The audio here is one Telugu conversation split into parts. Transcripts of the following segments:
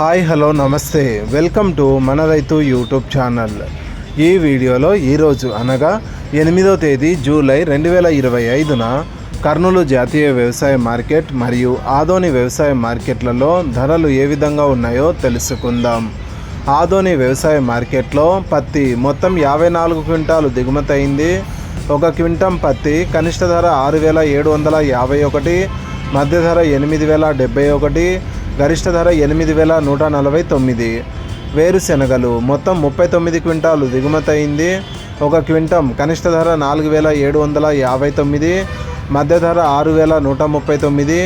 హాయ్ హలో నమస్తే. వెల్కమ్ టు మన రైతు యూట్యూబ్ ఛానల్. ఈ వీడియోలో ఈరోజు అనగా ఎనిమిదో తేదీ జూలై రెండు వేల ఇరవై ఐదున కర్నూలు జాతీయ వ్యవసాయ మార్కెట్ మరియు ఆదోని వ్యవసాయ మార్కెట్లలో ధరలు ఏ విధంగా ఉన్నాయో తెలుసుకుందాం. ఆదోని వ్యవసాయ మార్కెట్లో పత్తి మొత్తం యాభై నాలుగు క్వింటాలు దిగుమతి అయింది. ఒక క్వింటం పత్తి కనిష్ట ధర ఆరు వేల ఏడు వందల యాభై ఒకటి మధ్య ధర ఎనిమిది వేల డెబ్బై ఒకటి గరిష్ట ధర ఎనిమిది వేల నూట నలభై తొమ్మిది. వేరుశెనగలు మొత్తం ముప్పై తొమ్మిది క్వింటాలు దిగుమతి అయింది ఒక క్వింటం కనిష్ట ధర నాలుగు వేల ఏడు వందల యాభై తొమ్మిది. మధ్య ధర ఆరు వేల నూట ముప్పై తొమ్మిది.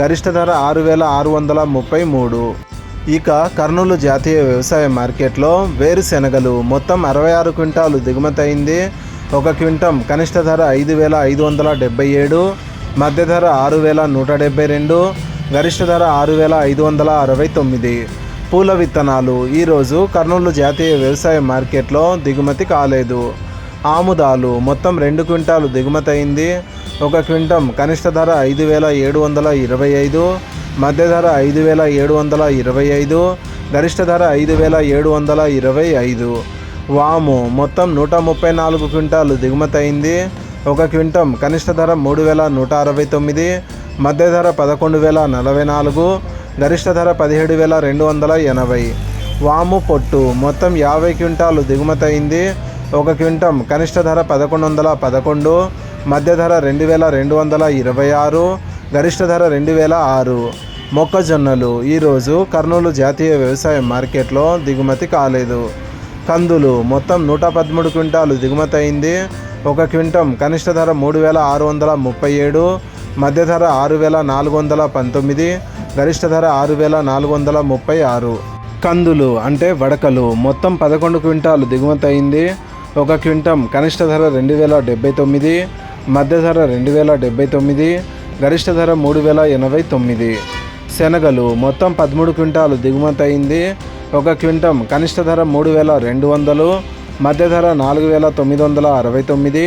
గరిష్ట ధర ఆరు వేల ఆరు వందల ముప్పై మూడు. ఇక కర్నూలు జాతీయ వ్యవసాయ మార్కెట్లో వేరుశెనగలు మొత్తం అరవై ఆరు క్వింటాలు దిగుమతి అయింది ఒక క్వింటం కనిష్ట ధర ఐదు వేల ఐదు వందల డెబ్బై ఏడు. మధ్య ధర ఆరు వేల నూట డెబ్బై రెండు. గరిష్ట ధర ఆరు వేల ఐదు వందల అరవై తొమ్మిది. పూల విత్తనాలు. ఈరోజు కర్నూలు జాతీయ వ్యవసాయ మార్కెట్లో దిగుమతి కాలేదు. ఆముదాలు. మొత్తం రెండు క్వింటాలు దిగుమతి అయింది. ఒక క్వింటం కనిష్ట ధర ఐదు వేల ఏడు వందల ఇరవై ఐదు. మధ్య ధర ఐదు వేల ఏడు వందల ఇరవై ఐదు. గరిష్ట ధర ఐదు వేల ఏడు వందల ఇరవై ఐదు. వాము. మొత్తం నూట ముప్పై నాలుగు క్వింటాలు దిగుమతి అయింది. ఒక క్వింటం కనిష్ట ధర మూడు వేల నూట అరవై తొమ్మిది మధ్య ధర పదకొండు వేల నలభై నాలుగు గరిష్ట ధర పదిహేడు వేల రెండు వందల ఎనభై. వాము పొట్టు మొత్తం యాభై క్వింటాలు దిగుమతి అయింది. ఒక క్వింటం కనిష్ట ధర పదకొండు వందల పదకొండు మధ్య ధర రెండు వేల రెండు వందల ఇరవై ఆరు గరిష్ట ధర రెండు వేల ఆరు. మొక్కజొన్నలు ఈరోజు కర్నూలు జాతీయ వ్యవసాయ మార్కెట్లో దిగుమతి కాలేదు. కందులు మొత్తం నూట పదమూడు క్వింటాలు దిగుమతి అయింది. ఒక క్వింటం కనిష్ట ధర మూడు వేల ఆరు వందల ముప్పై ఏడు మధ్య ధర ఆరు వేల నాలుగు వందల పంతొమ్మిది గరిష్ట ధర ఆరు వేల నాలుగు వందల ముప్పై ఆరు. కందులు అంటే వడకలు. మొత్తం పదకొండు క్వింటాలు దిగుమతి అయింది. ఒక క్వింటం కనిష్ట ధర రెండు వేల డెబ్బై తొమ్మిది మధ్య ధర రెండు వేల డెబ్బై తొమ్మిది గరిష్ట ధర మూడు వేల ఎనభై తొమ్మిది. శనగలు మొత్తం పదమూడు క్వింటాలు దిగుమతి అయింది. ఒక క్వింటం కనిష్ట ధర మూడు వేల రెండు వందలు మధ్య ధర నాలుగు వేల తొమ్మిది వందల అరవై తొమ్మిది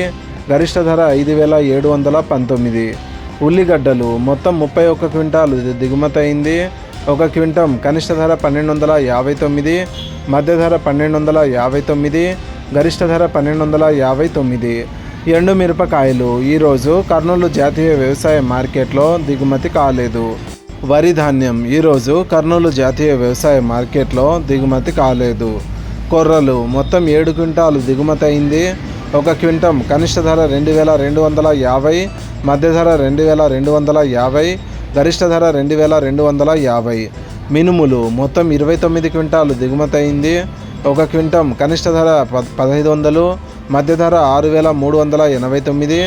గరిష్ట ధర ఐదు వేల ఏడు వందల పంతొమ్మిది. ఉల్లిగడ్డలు మొత్తం ముప్పై ఒక్క క్వింటాలు దిగుమతి అయింది ఒక క్వింటం కనిష్ట ధర పన్నెండు వందల యాభై తొమ్మిది మధ్య ధర పన్నెండు వందల యాభై తొమ్మిది గరిష్ట ధర పన్నెండు వందల యాభై తొమ్మిది. ఎండు మిరపకాయలు ఈరోజు కర్నూలు జాతీయ వ్యవసాయ మార్కెట్లో దిగుమతి కాలేదు. వరి ధాన్యం ఈరోజు కర్నూలు జాతీయ వ్యవసాయ మార్కెట్లో దిగుమతి కాలేదు. కొర్రలు. మొత్తం ఏడు క్వింటాలు దిగుమతి అయింది ఒక క్వింటం కనిష్ట ధర రెండు వేల రెండు వందల యాభై మధ్య ధర రెండు వేల రెండు వందల యాభై గరిష్ట ధర రెండు వేల రెండు వందల యాభై. మినుములు మొత్తం ఇరవై తొమ్మిది క్వింటాలు దిగుమతి అయింది ఒక క్వింటం కనిష్ట ధర ప పదహైదు వందలు మధ్య ధర ఆరు వేల మూడు వందల ఎనభై తొమ్మిది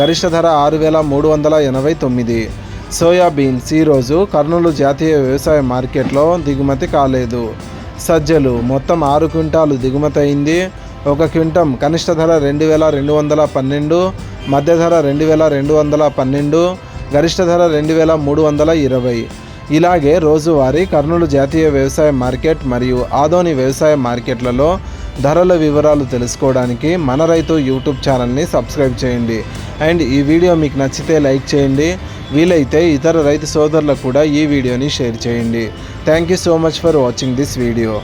గరిష్ట ధర ఆరు వేల మూడు వందల ఎనభై తొమ్మిది. సోయాబీన్స్ ఈరోజు కర్నూలు జాతీయ వ్యవసాయ మార్కెట్లో దిగుమతి కాలేదు. సజ్జలు. మొత్తం ఆరు క్వింటాలు దిగుమతయింది. ఒక క్వింటం కనిష్ట ధర రెండు వేల రెండు వందల పన్నెండు మధ్య ధర రెండు వేల రెండు వందల పన్నెండు గరిష్ట ధర రెండు వేల మూడు వందల ఇరవై. ఇలాగే రోజువారీ కర్నూలు జాతీయ వ్యవసాయ మార్కెట్ మరియు ఆదోని వ్యవసాయ మార్కెట్లలో ధరల వివరాలు తెలుసుకోవడానికి మన రైతు యూట్యూబ్ ఛానల్ని సబ్స్క్రైబ్ చేయండి. అండ్ ఈ వీడియో మీకు నచ్చితే లైక్ చేయండి. వీలైతే ఇతర రైతు సోదరులకు కూడా ఈ వీడియోని షేర్ చేయండి. Thank you so much for watching this video.